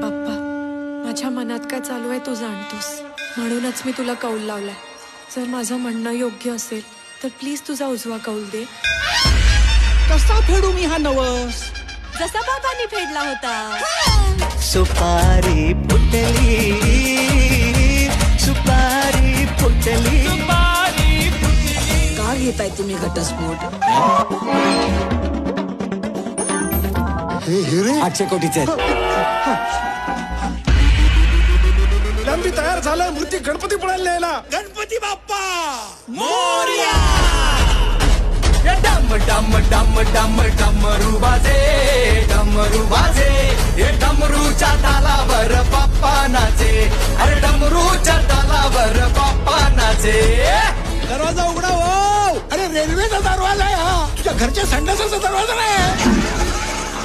बाप्पा माझ्या मनात काय चालू आहे तू जाणतोस. म्हणूनच मी तुला कौल लावलाय. जर माझं म्हणणं योग्य असेल तर प्लीज तुझा उजवा कौल दे. कसा फेडू मी हा नवस? जसा बाबांनी फेडला होता. सुपारी फुटली. सुपारी फुटली. का घेताय तुम्ही घटस्फोट? आठशे कोटीचे मी तयार झालाय मूर्ती गणपती पडायला न्यायला. गणपती बाप्पा! डम डम डम डम डमरू वाजे डमरू वाजे हे डमरूच्या तालावर बाप्पा नाचे. अरे डमरूच्या तालावर बाप्पा नाचे. दरवाजा उघडा हो. अरे रेल्वेचा दरवाजा आहे हा. तुझ्या घरच्या संडासाचा दरवाजा नाही.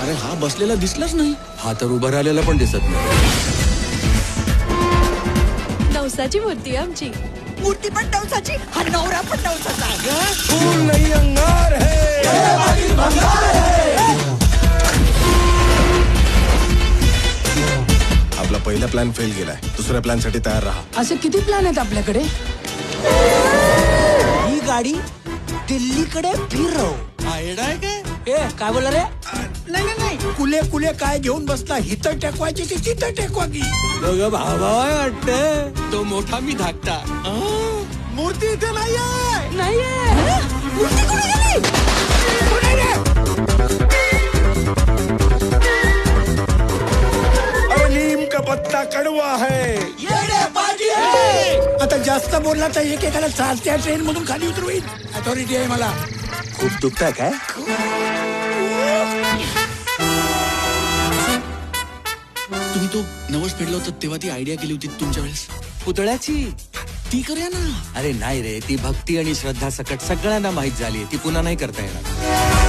अरे हा बसलेला दिसलाच नाही. हा तर उभं राहिलेला पण दिसत नाही. नवसाची मूर्ती आमची. मूर्ती पण नवसाची हा नवरा पण नवसाचा. फूल नाही अंगार है. आपला पहिला प्लॅन फेल गेलाय दुसऱ्या प्लॅनसाठी तयार राहा. असे किती प्लॅन आहेत आपल्याकडे? ही गाडी दिल्लीकडे फिरव. ए काय? बोला रे? नाही नाही नाही. कुले कुले काय घेऊन बसला? हिथं टेकवायची ती तिथं टेकवा की दोघं भावा वाटत. तो मोठा मी धाकटा. मूर्ती इथे नाहीये. नाहीये. मूर्ती कुठे गेली? कुठे रे? अरे नीम का पत्ता कड़वा है आता जास्त बोलला तर एकेकाला चालत्या ट्रेन मधून खाली उतरवीन. अथॉरिटी आहे मला. खूप दुखताय काय? तुम्ही तो नवस फेडला होता तेव्हा ती आयडिया केली होती तुमच्या वेळेस? पुतळ्याची? ती करूया ना. अरे नाही रे ती भक्ती आणि श्रद्धा सकट सगळ्यांना माहीत झाली ती पुन्हा नाही करता येणार.